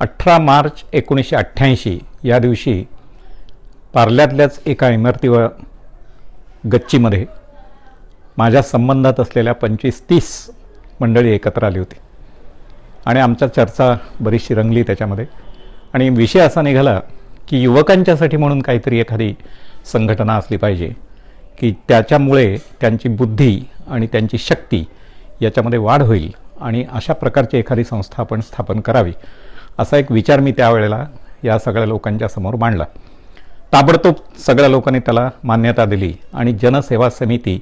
अठरा मार्च एकोणीसशे अठ्ठ्याऐंशी या दिवशी पार्ल्यातल्याच एका इमारतीवर गच्चीमध्ये माझ्या संबंधात असलेल्या पंचवीस तीस मंडळी एकत्र आली होती. आणि आमच्या चर्चा बरीचशी रंगली त्याच्यामध्ये. आणि विषय असा निघाला की युवकांच्यासाठी म्हणून काहीतरी एखादी संघटना असली पाहिजे की त्याच्यामुळे त्यांची बुद्धी आणि त्यांची शक्ती याच्यामध्ये वाढ होईल आणि अशा प्रकारची एखादी संस्था आपण स्थापन करावी असा एक विचार मी त्यावेळेला या सगळ्या लोकांच्या समोर मांडला. ताबडतोब सगळ्या लोकांनी त्याला मान्यता दिली आणि जनसेवा समिती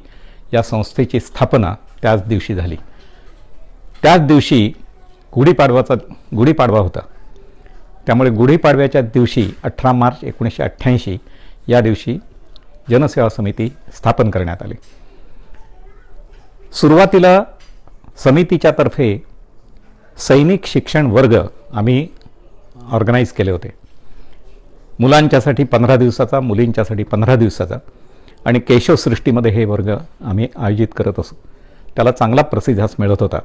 या संस्थेची स्थापना त्याच दिवशी झाली. त्याच दिवशी गुढीपाडवाचा गुढीपाडवा होता. त्यामुळे गुढीपाडव्याच्या दिवशी अठरा मार्च एकोणीसशे अठ्ठ्याऐंशी या दिवशी जनसेवा समिती स्थापन करण्यात आली. सुरुवातीला समितीच्या तर्फे सैनिक शिक्षण वर्ग आम्ही ऑर्गनाईज केले होते. मुलांच्यासाठी पंधरा दिवसाचा मुलींच्यासाठी पंधरा दिवसाचा आणि केशवसृष्टीमध्ये हे वर्ग आम्ही आयोजित करत असू. त्याला चांगला प्रतिसाद मिळत होता.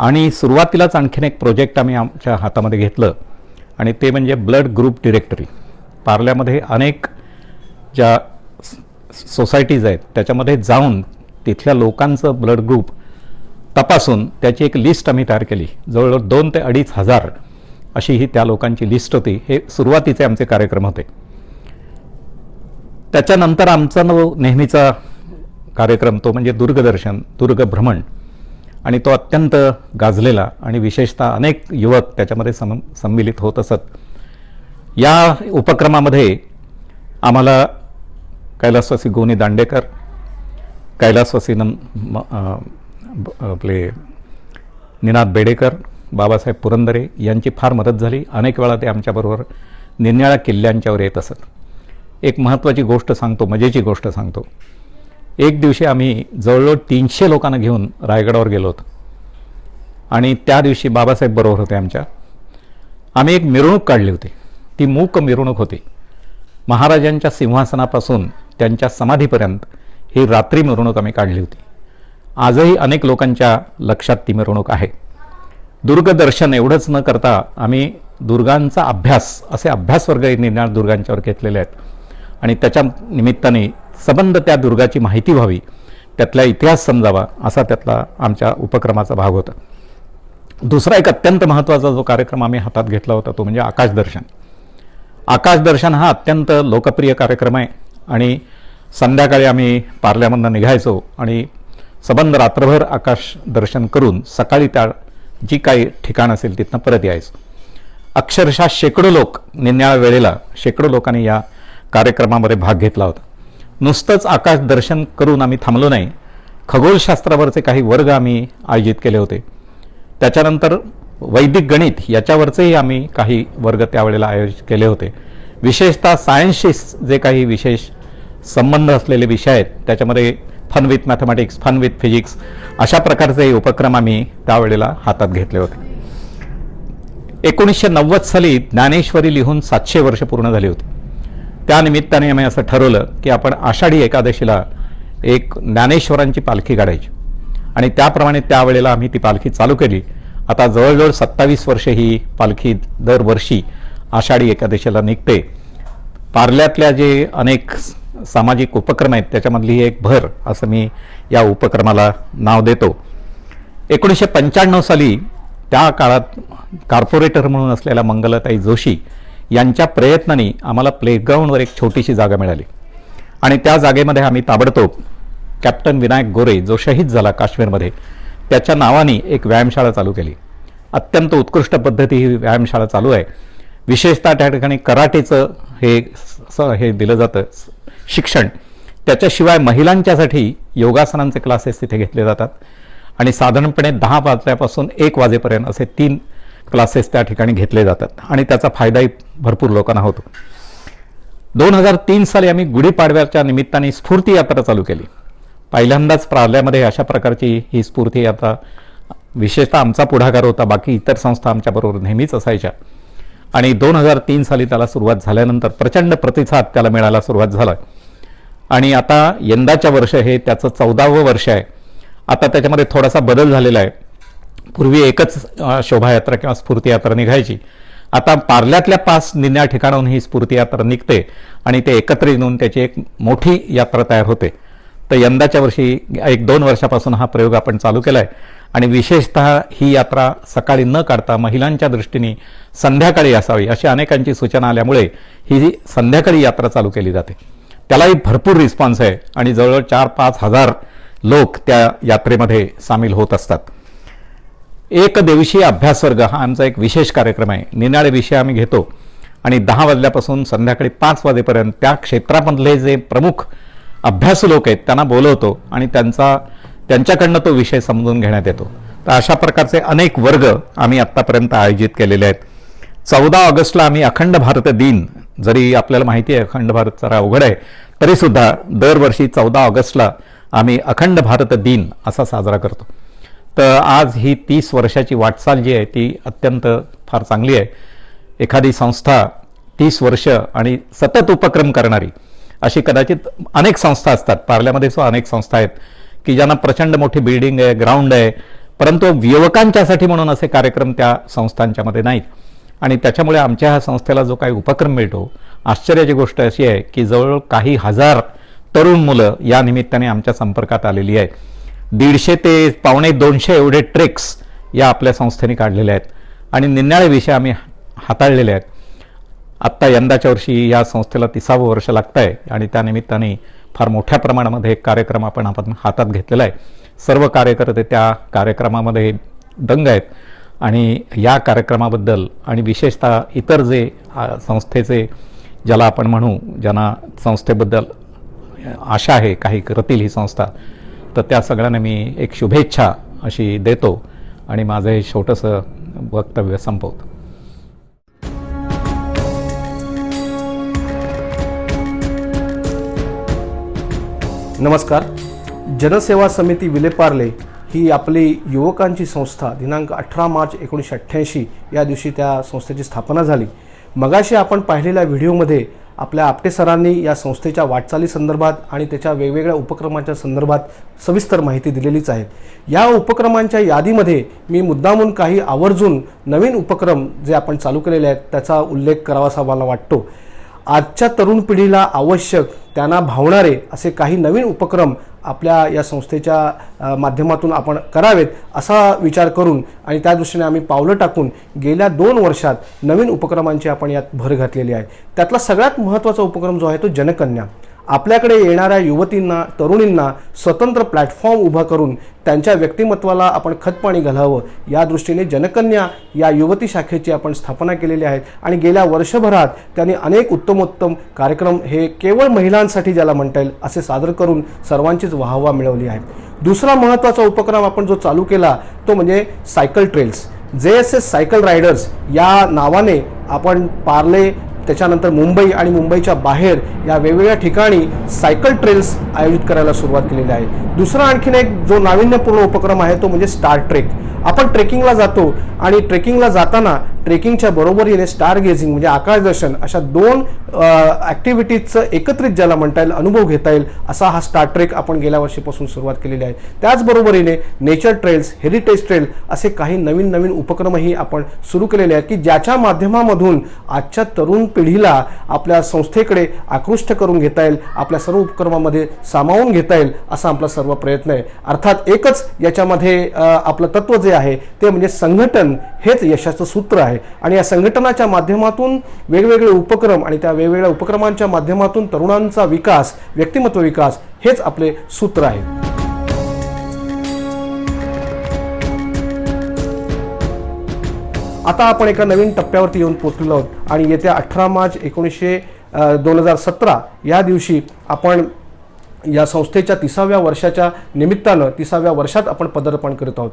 आणि सुरुवातीलाच आणखीन एक प्रोजेक्ट आम्ही आमच्या हातामध्ये घेतलं. आणि ते म्हणजे ब्लड ग्रुप डिरेक्टरी पार्ल्यामध्ये अनेक ज्या सोसायटीज आहेत त्याच्यामध्ये जाऊन तिथल्या लोकांचं ब्लड ग्रुप तपासून त्याची एक लिस्ट आम्ही तयार केली. जवळजवळ दोन ते अडीच हजार अशी ही त्या लोकांची लिस्ट होती. हे सुरुवातीचे आमचे कार्यक्रम होते. त्याच्यानंतर आमचा नेहमीचा कार्यक्रम तो म्हणजे दुर्गदर्शन दुर्ग भ्रमण आणि तो अत्यंत गाजलेला आणि विशेषतः अनेक युवक त्याच्यामध्ये सम सम्मिलित होत असत. या उपक्रमामध्ये आम्हाला कैलासवासी गोनी दांडेकर कैलासवासी नम म- आपले निनाद बेडेकर बाबासाहेब पुरंदरे यांची फार मदत झाली. अनेक वेळा ते आमच्याबरोबर निरनिळ्या किल्ल्यांच्यावर येत असत. एक महत्त्वाची गोष्ट सांगतो मजेची गोष्ट सांगतो. एक दिवशी आम्ही जवळजवळ तीनशे लोकांना घेऊन रायगडावर गेलो होतो. आणि त्या दिवशी बाबासाहेब बरोबर होते आमच्या. आम्ही एक मिरवणूक काढली होती. ती मूक मिरवणूक होती. महाराजांच्या सिंहासनापासून त्यांच्या समाधीपर्यंत ही रात्री मिरवणूक आम्ही काढली होती. आजही अनेक लोकांच्या लक्षात ती मिरवणूक आहे. दुर्गदर्शन एवढंच न करता आम्ही दुर्गांचा अभ्यास असे अभ्यास वर्ग दुर्गांच्यावर घेतलेले आहेत. आणि त्याच्या निमित्ताने सबंध त्या दुर्गाची माहिती व्हावी त्यातला इतिहास समजावा असा त्यातला आमच्या उपक्रमाचा भाग होता. दुसरा एक अत्यंत महत्त्वाचा जो कार्यक्रम आम्ही हातात घेतला होता तो म्हणजे आकाशदर्शन आकाशदर्शन हा अत्यंत लोकप्रिय कार्यक्रम आहे आणि संध्याकाळी आम्ही पार्ल्यामधनं निघायचो आणि सबंध रात्रभर आकाश दर्शन करून सकाळी त्या जी काही ठिकाण असेल तिथनं परत यायचो. अक्षरशः शेकडो लोक निन्याळ वेळेला शेकडो लोकांनी या कार्यक्रमामध्ये भाग घेतला होता. नुसतंच आकाश दर्शन करून आम्ही थांबलो नाही. खगोलशास्त्रावरचे काही वर्ग आम्ही आयोजित केले होते. त्याच्यानंतर वैदिक गणित याच्यावरचेही आम्ही काही वर्ग त्यावेळेला आयोजित केले होते. विशेषतः सायन्सशी जे काही विशेष संबंध असलेले विषय आहेत त्याच्यामध्ये fun with mathematics fun with physics अशा प्रकारचे उपक्रम आम्ही त्यावेळेला हातात घेतले होते. एकोणीसशे नव्वद साली ज्ञानेश्वरी लिहून सातशे वर्ष पूर्ण झाली होती. त्यानिमित्ताने आम्ही असं ठरवलं की आपण आषाढी एकादशीला एक ज्ञानेश्वरांची पालखी काढायची. आणि त्याप्रमाणे त्यावेळेला आम्ही ती पालखी चालू केली. आता जवळजवळ सत्तावीस वर्षे ही पालखी दरवर्षी आषाढी एकादशीला निघते. पार्ल्यातल्या जे अनेक सामाजिक उपक्रम आहेत त्याच्यामधली ही एक भर असं मी या उपक्रमाला नाव देतो. एकोणीसशे पंच्याण्णव साली त्या काळात कॉर्पोरेटर म्हणून असलेल्या मंगलताई जोशी यांच्या प्रयत्नांनी आम्हाला प्लेग्राऊंडवर एक छोटीशी जागा मिळाली. आणि त्या जागेमध्ये आम्ही ताबडतोब कॅप्टन विनायक गोरे जो शहीद झाला काश्मीरमध्ये त्याच्या नावाने एक व्यायामशाळा चालू केली. अत्यंत उत्कृष्ट पद्धती ही व्यायामशाळा चालू आहे. विशेषतः त्या ठिकाणी कराटेचं हे स- हे दिलं जातं. शिक्षण. त्याच्याशिवाय महिलांच्यासाठी योगासनांचे क्लासेस तिथे घेतले जातात. आणि साधारणपणे दहा वाजल्यापासून एक वाजेपर्यंत असे तीन क्लासेस त्या ठिकाणी घेतले जातात आणि त्याचा फायदाही भरपूर लोकांना होतो. दोन हजार तीन साली आम्ही गुढीपाडव्याच्या निमित्ताने स्फूर्ती यात्रा चालू केली. पहिल्यांदाच प्राल्यामध्ये अशा प्रकारची ही स्फूर्ती यात्रा विशेषतः आमचा पुढाकार होता बाकी इतर संस्था आमच्याबरोबर नेहमीच असायच्या. आणि दोन हजार तीन साली त्याला सुरुवात झाल्यानंतर प्रचंड प्रतिसाद त्याला मिळायला सुरुवात झाला. आणि आता यंदाच्या वर्ष हे त्याचं चौदावं वर्ष आहे. आता त्याच्यामध्ये थोडासा बदल झालेला आहे. पूर्वी एकच शोभायात्रा किंवा स्फूर्ती यात्रा निघायची. आता पार्ल्यातल्या पाच निन्या ठिकाणाहून ही स्फूर्ती यात्रा निघते आणि ते एकत्र येऊन त्याची एक मोठी यात्रा तयार होते. तर यंदाच्या वर्षी एक दोन वर्षापासून हा प्रयोग आपण चालू केला आहे आणि विशेषतः ही यात्रा सकाळी न काढता महिलांच्या दृष्टीने संध्याकाळी असावी अशी अनेकांची सूचना आल्यामुळे ही संध्याकाळी यात्रा चालू केली जाते. त्यालाही भरपूर रिस्पॉन्स आहे आणि जवळजवळ चार पाच हजार लोक त्या यात्रेमध्ये सामील होत असतात. एक दिवशीय अभ्यास वर्ग हा आमचा एक विशेष कार्यक्रम आहे. निनाळे विषय आम्ही घेतो. आणि दहा वाजल्यापासून संध्याकाळी पाच वाजेपर्यंत त्या क्षेत्रामधले जे प्रमुख अभ्यासू लोक आहेत त्यांना बोलवतो आणि त्यांचा त्यांच्याकडनं तो विषय समजून घेण्यात येतो. तर अशा प्रकारचे अनेक वर्ग आम्ही आत्तापर्यंत आयोजित केलेले आहेत. चौदा ऑगस्टला आम्ही अखंड भारत दिन जरी आपल्याला माहिती आहे अखंड भारत जरा अवघड आहे तरीसुद्धा दरवर्षी चौदा ऑगस्टला आम्ही अखंड भारत दिन असा साजरा करतो. तर आज ही तीस वर्षाची वाटचाल जी आहे ती अत्यंत फार चांगली आहे. एखादी संस्था तीस वर्ष आणि सतत उपक्रम करणारी अशी कदाचित अनेक संस्था असतात. पार्ल्यामध्ये सुद्धा अनेक संस्था आहेत की ज्यांना प्रचंड मोठी बिल्डिंग आहे ग्राउंड आहे परंतु युवकांच्यासाठी म्हणून असे कार्यक्रम त्या संस्थांच्यामध्ये नाहीत. आणि त्याच्यामुळे आमच्या ह्या संस्थेला जो काही उपक्रम मिळतो आश्चर्याची गोष्ट अशी आहे की जवळजवळ काही हजार तरुण मुलं या निमित्ताने आमच्या संपर्कात आलेली आहेत. दीडशे ते पावणे दोनशे एवढे ट्रेक्स या आपल्या संस्थेने काढलेले आहेत. आणि निन्याळे विषय आम्ही हाताळलेले आहेत. आत्ता यंदाच्या वर्षी या संस्थेला तिसावं वर्ष लागतं आहे आणि त्या निमित्ताने फार मोठ्या प्रमाणामध्ये एक कार्यक्रम आपण आपण हातात घेतलेला आहे. सर्व कार्यकर्ते त्या कार्यक्रमामध्ये दंग आहेत. आणि या कार्यक्रमाबद्दल आणि विशेषतः इतर जे संस्थेचे ज्याला आपण म्हणू ज्यांना संस्थेबद्दल आशा आहे काही करतील ही संस्था तर त्या सगळ्यांना मी एक शुभेच्छा अशी देतो आणि माझं हे छोटंसं वक्तव्य संपवतो. नमस्कार. जनसेवा समिती विलेपार्ले ही आपली युवकांची संस्था दिनांक अठरा मार्च एकोणीसशे अठ्ठ्याऐंशी या दिवशी त्या संस्थेची स्थापना झाली. मगाशी आपण पाहिलेल्या व्हिडिओमध्ये आपल्या आपटे सरांनी या संस्थेच्या वाटचाली संदर्भात आणि त्याच्या वेगवेगळ्या उपक्रमांच्या संदर्भात सविस्तर माहिती दिलेलीच आहे. या उपक्रमांच्या यादीमध्ये मी मुद्दामून काही आवर्जून नवीन उपक्रम जे आपण चालू केलेले आहेत त्याचा उल्लेख करावासा मला वाटतो. आजच्या तरुण पिढीला आवश्यक त्यांना भावणारे असे काही नवीन उपक्रम आपल्या या संस्थेच्या माध्यमातून आपण करावेत असा विचार करून आणि त्या दृष्टीने आम्ही पावलं टाकून गेल्या दोन वर्षात नवीन उपक्रमांची आपण यात भर घातलेली आहे. त्यातला सगळ्यात महत्त्वाचा उपक्रम जो आहे तो जनकन्या. आपल्याकडे येणाऱ्या युवतींना तरुणींना स्वतंत्र प्लॅटफॉर्म उभा करून त्यांच्या व्यक्तिमत्वाला आपण खतपाणी घालावं. या दृष्टीने जनकन्या या युवती शाखेची आपण स्थापना केलेली आहे. आणि गेल्या वर्षभरात त्यांनी अनेक उत्तमोत्तम कार्यक्रम हे केवळ महिलांसाठी ज्याला म्हणता येईल असे सादर करून सर्वांचीच वाहवा मिळवली आहे. दुसरा महत्त्वाचा उपक्रम आपण जो चालू केला तो म्हणजे cycle trails. J S S cycle riders या नावाने आपण पार्ले त्याच्यानंतर मुंबई आणि मुंबईच्या बाहेर या वेगवेगळ्या ठिकाणी सायकल ट्रेल्स आयोजित करायला सुरुवात केलेली आहे. दुसरा आणखीन एक जो नाविन्यपूर्ण उपक्रम आहे तो म्हणजे स्टार ट्रेक. आपण ट्रेकिंगला जातो आणि ट्रेकिंगला जाताना ट्रेकिंगच्या बरोबरीने स्टार गेझिंग म्हणजे आकाशदर्शन अशा दोन ॲक्टिव्हिटीजचं एकत्रित ज्याला म्हणता येईल अनुभव घेता येईल असा हा स्टार ट्रेक आपण गेल्या वर्षीपासून सुरुवात केलेली आहे. त्याचबरोबरीने नेचर ट्रेल्स हेरिटेज ट्रेल असे काही नवीन नवीन उपक्रमही आपण सुरू केलेले आहेत की ज्याच्या माध्यमामधून आजच्या तरुण पिढीला आपल्या संस्थेकडे आकृष्ट करून घेता येईल आपल्या सर्व उपक्रमामध्ये सामावून घेता येईल असा आपला सर्व प्रयत्न आहे. अर्थात एकच याच्यामध्ये आपलं तत्व जे आहे ते म्हणजे संघटन हेच यशाचं सूत्र आहे. आणि या संघटनाच्या माध्यमातून वेगवेगळे उपक्रम आणि त्या वेगवेगळ्या उपक्रमांच्या माध्यमातून तरुणांचा विकास व्यक्तिमत्व विकास हेच आपले सूत्र आहे. आता आपण एका नवीन टप्प्यावरती येऊन पोचलेलो आहोत आणि येत्या अठरा मार्च एकोणीसशे दोन हजार सतरा या दिवशी आपण या संस्थेच्या तिसाव्या वर्षाच्या निमित्तानं तिसाव्या वर्षात आपण पदार्पण करत आहोत.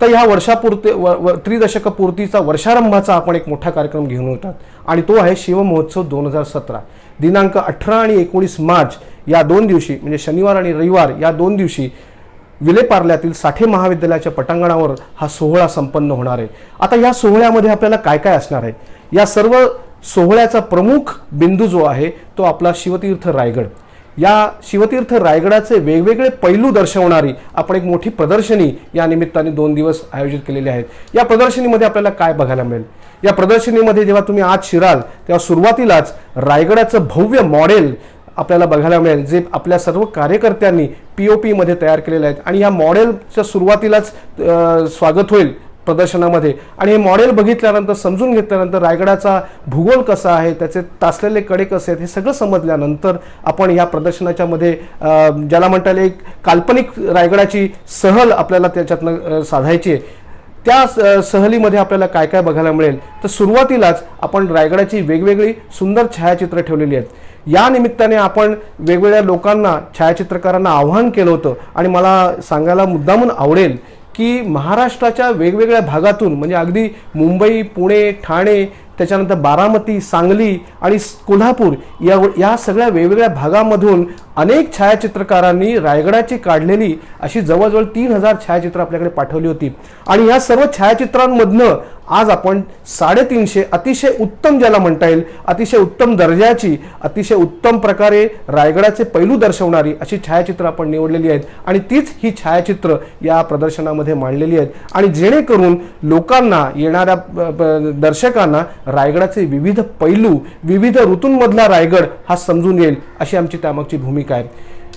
तर ह्या वर्षापुरते व व त्रिदशकपूर्तीचा वर्षारंभाचा आपण एक मोठा कार्यक्रम घेऊन येतात. आणि तो आहे शिवमहोत्सव दोन हजार सतरा. दिनांक अठरा आणि एकोणीस मार्च या दोन दिवशी म्हणजे शनिवार आणि रविवार या दोन दिवशी विलेपार्ल्यातील साठे महाविद्यालयाच्या पटांगणावर हा सोहळा संपन्न होणार आहे. आता या सोहळ्यामध्ये आपल्याला काय काय असणार आहे? या सर्व सोहळ्याचा प्रमुख बिंदू जो आहे तो आपला शिवतीर्थ रायगड. या शिवतीर्थ रायगडाचे वेगवेगळे पैलू दर्शवणारी आपण एक मोठी प्रदर्शनी या निमित्ताने दोन दिवस आयोजित केलेली आहेत या प्रदर्शनीमध्ये आपल्याला काय बघायला मिळेल? या प्रदर्शनीमध्ये जेव्हा तुम्ही आज शिराल तेव्हा सुरुवातीलाच रायगडाचं भव्य मॉडेल आपल्याला बघायला मिळेल जे आपल्या सर्व कार्यकर्त्यांनी पी ओ पीमध्ये तयार केलेले आहेत आणि या मॉडेलच्या सुरुवातीलाच स्वागत होईल प्रदर्शनामध्ये. आणि हे मॉडेल बघितल्यानंतर समजून घेतल्यानंतर रायगडाचा भूगोल कसा आहे त्याचे तासलेले कडे कसे आहेत हे सगळं समजल्यानंतर आपण या प्रदर्शनाच्या मध्ये ज्याला म्हणता येईल एक काल्पनिक रायगडाची सहल आपल्याला त्याच्यातनं साधायची आहे. त्या स- सहलीमध्ये आपल्याला काय काय बघायला मिळेल? तर सुरुवातीलाच आपण रायगडाची वेगवेगळी सुंदर छायाचित्र ठेवलेली आहेत. या निमित्ताने आपण वेगवेगळ्या लोकांना छायाचित्रकारांना आव्हान केलं होतं. आणि मला सांगायला मुद्दामून आवडेल की महाराष्ट्राच्या वेगवेगळ्या भागातून म्हणजे अगदी मुंबई पुणे ठाणे त्याच्यानंतर बारामती सांगली आणि कोल्हापूर या या सगळ्या वेगवेगळ्या भागामधून अनेक छायाचित्रकारांनी रायगडाची काढलेली अशी जवळजवळ तीन हजार छायाचित्रं आपल्याकडे पाठवली होती. आणि या सर्व छायाचित्रांमधनं आज आपण साडेतीनशे अतिशय उत्तम ज्याला म्हणता येईल अतिशय उत्तम दर्जाची अतिशय उत्तम प्रकारे रायगडाचे पैलू दर्शवणारी अशी छायाचित्र आपण निवडलेली आहेत. आणि तीच ही छायाचित्र या प्रदर्शनामध्ये मांडलेली आहेत. आणि जेणेकरून लोकांना येणाऱ्या दर्शकांना रायगडाचे विविध पैलू विविध ऋतूंमधला रायगड हा समजून येईल अशी आमची त्यामागची भूमिका आहे.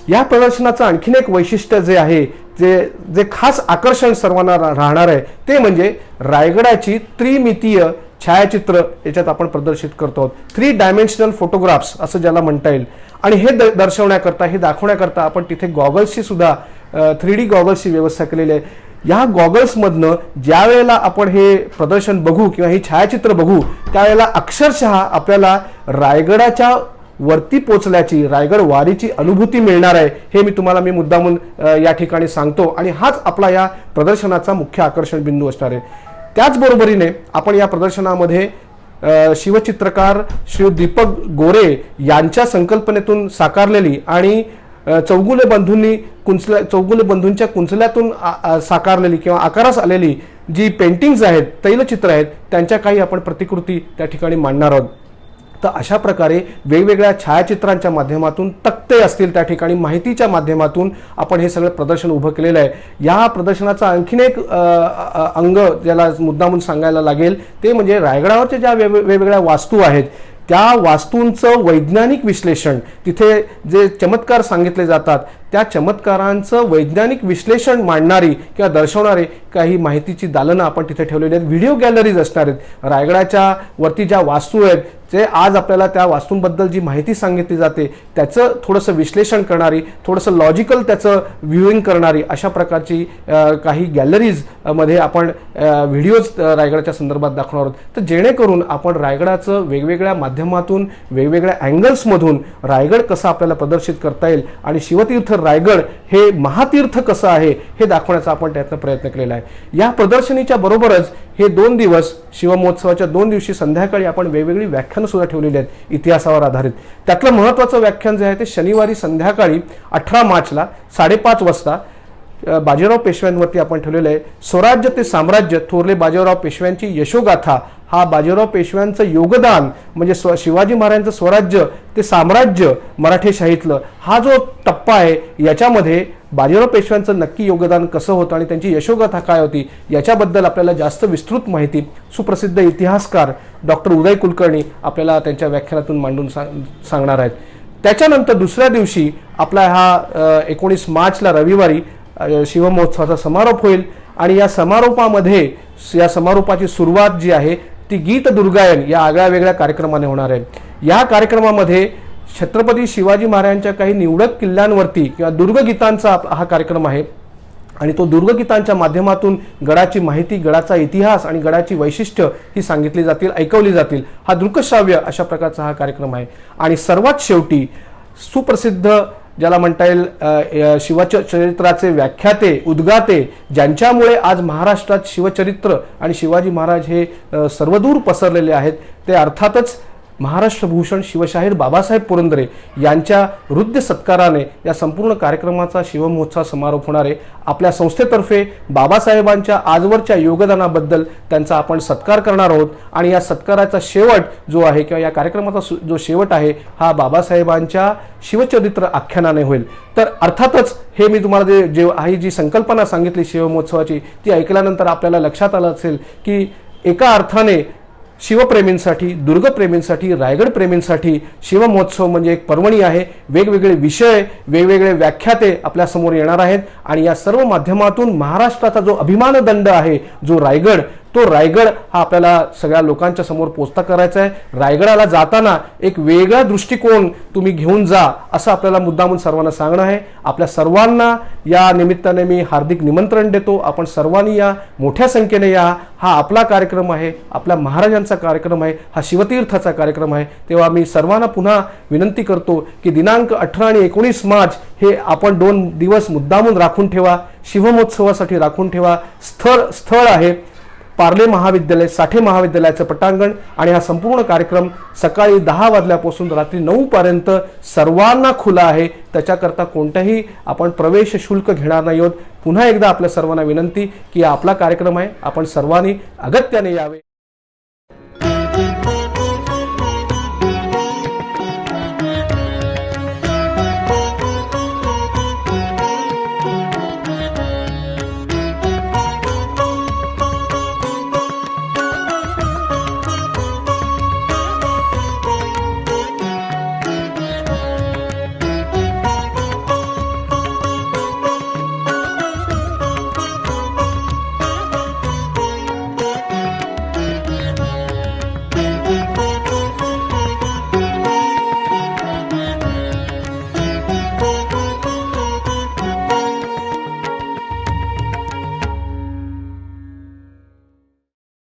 या प्रदर्शनाचं आणखीन एक वैशिष्ट्य जे आहे जे जे खास आकर्षण सर्वांना राहणार आहे ते म्हणजे रायगडाची त्रिमितीय छायाचित्र याच्यात आपण प्रदर्शित करतो आहोत. थ्री डायमेन्शनल फोटोग्राफ्स असं ज्याला म्हणता येईल. आणि हे द- दर्शवण्याकरता हे दाखवण्याकरता आपण तिथे गॉगल्सची सुद्धा थ्री डी गॉगल्सची व्यवस्था केलेली आहे. या गॉगल्समधनं ज्या वेळेला आपण हे प्रदर्शन बघू किंवा हे छायाचित्र बघू त्यावेळेला अक्षरशः आपल्याला रायगडाच्या वरती पोचल्याची रायगड वारीची अनुभूती मिळणार आहे हे मी तुम्हाला मी मुद्दामून या ठिकाणी सांगतो. आणि हाच आपला या प्रदर्शनाचा मुख्य आकर्षण बिंदू असणार आहे. त्याचबरोबरीने आपण या प्रदर्शनामध्ये शिवचित्रकार श्री दीपक गोरे यांच्या संकल्पनेतून साकारलेली आणि चौगुले बंधूंनी कुंचल्या चौगुले बंधूंच्या कुंचल्यातून साकारलेली किंवा आकारास आलेली जी पेंटिंग्ज आहेत तैलचित्र आहेत त्यांच्या काही आपण प्रतिकृती त्या ठिकाणी मांडणार आहोत. तर अशा प्रकारे वेगवेगळ्या छायाचित्रांच्या माध्यमातून तक्ते असतील त्या ठिकाणी माहितीच्या माध्यमातून आपण हे सगळं प्रदर्शन उभं केलेलं आहे. या प्रदर्शनाचा आणखीन एक अंग ज्याला मुद्दामून सांगायला लागेल ते म्हणजे रायगडावरच्या ज्या वेग- वेगवेगळ्या वास्तू आहेत त्या वास्तूंचं वैज्ञानिक विश्लेषण तिथे जे चमत्कार सांगितले जातात त्या चमत्कारांचं वैज्ञानिक विश्लेषण मांडणारी किंवा दर्शवणारी काही माहितीची दालनं आपण तिथे ठेवलेली आहेत. व्हिडिओ गॅलरीज असणार आहेत. रायगडाच्या वरती ज्या वास्तू आहेत जे आज आपल्याला त्या वास्तूंबद्दल जी माहिती सांगितली जाते त्याचं थोडंसं विश्लेषण करणारी थोडंसं लॉजिकल त्याचं व्ह्युईंग करणारी अशा प्रकारची काही गॅलरीजमध्ये आपण व्हिडिओज रायगडाच्या संदर्भात दाखवणार आहोत. तर जेणेकरून आपण रायगडाचं वेगवेगळ्या माध्यमातून वेगवेगळ्या अँगल्समधून रायगड कसं आपल्याला प्रदर्शित करता येईल आणि शिवतीर्थ रायगड हे महातीर्थ कसं आहे हे दाखवण्याचा आपण त्यातनं प्रयत्न केलेला आहे. या प्रदर्शनीच्या बरोबरच हे दोन दिवस शिवमहोत्सवाच्या दोन दिवशी संध्याकाळी आपण वेगवेगळी व्याख्यानं सुद्धा ठेवलेली आहेत इतिहासावर आधारित. त्यातलं महत्त्वाचं व्याख्यान जे आहे ते शनिवारी संध्याकाळी अठरा मार्चला साडेपाच वाजता बाजीराव पेशव्यांवरती आपण ठेवलेलं आहे. स्वराज्य ते साम्राज्य थोरले बाजीराव पेशव्यांची यशोगाथा हा बाजीराव पेशव्यांचं योगदान म्हणजे स्व शिवाजी महाराजांचं स्वराज्य ते साम्राज्य मराठेशाहीतलं हा जो टप्पा आहे याच्यामध्ये बाजीराव पेशव्यांचं नक्की योगदान कसं होतं आणि त्यांची यशोगाथा काय होती याच्याबद्दल आपल्याला जास्त विस्तृत माहिती सुप्रसिद्ध इतिहासकार डॉक्टर उदय कुलकर्णी आपल्याला त्यांच्या व्याख्यानातून मांडून सांग सांगणार आहेत. त्याच्यानंतर दुसऱ्या दिवशी आपला हा एकोणीस मार्चला रविवारी शिवमहोत्सवाचा समारोप होईल आणि या समारोपामध्ये या समारोपाची सुरुवात जी आहे ती गीत दुर्गायन या आगळ्या वेगळ्या कार्यक्रमाने होणार आहे. या कार्यक्रमामध्ये छत्रपती शिवाजी महाराजांच्या काही निवडक किल्ल्यांवरती किंवा दुर्गगीतांचा हा कार्यक्रम आहे. आणि तो दुर्गगीतांच्या माध्यमातून गडाची माहिती गडाचा इतिहास आणि गडाची वैशिष्ट्य ही सांगितली जातील ऐकवली जातील. हा दृकश्राव्य अशा प्रकारचा हा कार्यक्रम आहे. आणि सर्वात शेवटी सुप्रसिद्ध ज्याला म्हणता येईल शिवचरित्राचे व्याख्याते उद्गाते ज्यांच्यामुळे आज महाराष्ट्रात शिवचरित्र आणि शिवाजी महाराज हे सर्वदूर पसरलेले आहेत ते अर्थातच महाराष्ट्र भूषण शिवशाहीर बाबासाहेब पुरंदरे यांच्या हृदय सत्काराने या संपूर्ण कार्यक्रमाचा शिवमहोत्सव समारोप होणार आहे. आपल्या संस्थेतर्फे बाबासाहेबांच्या आजवरच्या योगदानाबद्दल त्यांचा आपण सत्कार करणार आहोत. आणि या सत्काराचा शेवट जो आहे किंवा या कार्यक्रमाचा जो शेवट आहे हा बाबासाहेबांच्या शिवचरित्र आख्यानाने होईल. तर अर्थातच हे मी तुम्हाला जे जे ही जी संकल्पना सांगितली शिवमहोत्सवाची ती ऐकल्यानंतर आपल्याला लक्षात आलं असेल की एका अर्थाने शिवप्रेमींसाठी दुर्गप्रेमींसाठी रायगडप्रेमींसाठी शिवमहोत्सव म्हणजे एक पर्वणी आहे. वेगवेगळे विषय वेगवेगळे व्याख्याते आपल्यासमोर येणार आहेत. आणि या सर्व माध्यमातून महाराष्ट्राचा जो अभिमानदंड आहे जो रायगड तो रायगड हा आपल्याला सगळ्या लोकांच्या समोर पोचता करायचा आहे. रायगडाला जाताना एक वेगळा दृष्टिकोन तुम्ही घेऊन जा असं आपल्याला मुद्दामून सर्वांना सांगणं आहे. आपल्या सर्वांना या निमित्ताने मी हार्दिक निमंत्रण देतो. आपण सर्वांनी या मोठ्या संख्येने या. हा आपला कार्यक्रम आहे. आपल्या महाराजांचा कार्यक्रम आहे. हा शिवतीर्थाचा कार्यक्रम आहे. तेव्हा मी सर्वांना पुन्हा विनंती करतो की दिनांक अठरा आणि एकोणीस मार्च हे आपण दोन दिवस मुद्दामून राखून ठेवा. शिवमहोत्सवासाठी राखून ठेवा. स्थळ स्थळ आहे. पार्ले महाविद्यालय साठे महाविद्यालयाचं पटांगण आणि हा संपूर्ण कार्यक्रम सकाळी दहा वाजल्यापासून रात्री नऊ पर्यंत सर्वांना खुला आहे. त्याच्याकरता कोणत्याही आपण प्रवेश शुल्क घेणार नाही आहोत. पुन्हा एकदा आपल्या सर्वांना विनंती की आपला कार्यक्रम आहे. आपण सर्वांनी अगत्याने यावे.